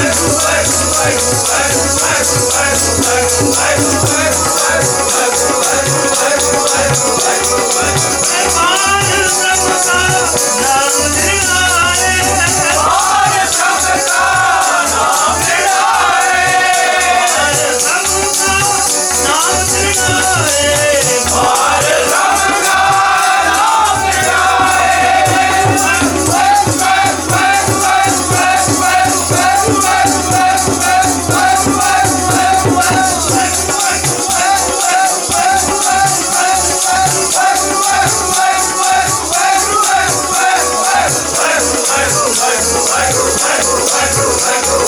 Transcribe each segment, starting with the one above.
Hey, mom!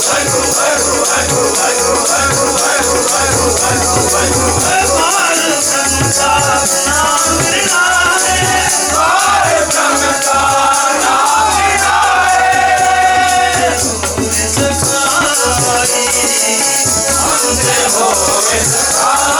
Oh, it's a car.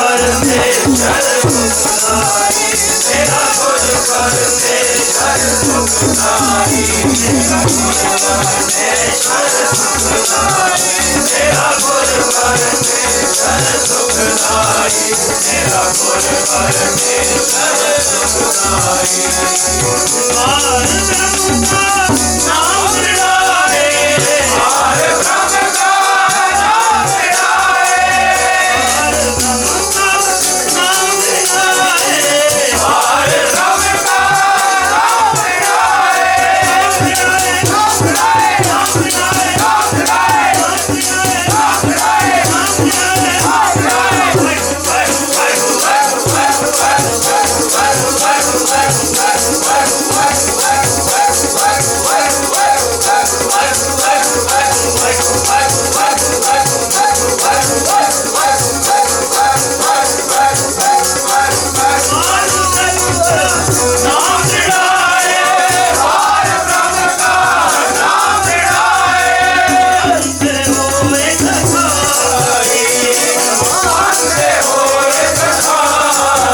karım ne karım kokunari Bela kodu karım ne karım kokunari Bela kodu karım ne karım kokunari Bela kodu karım ne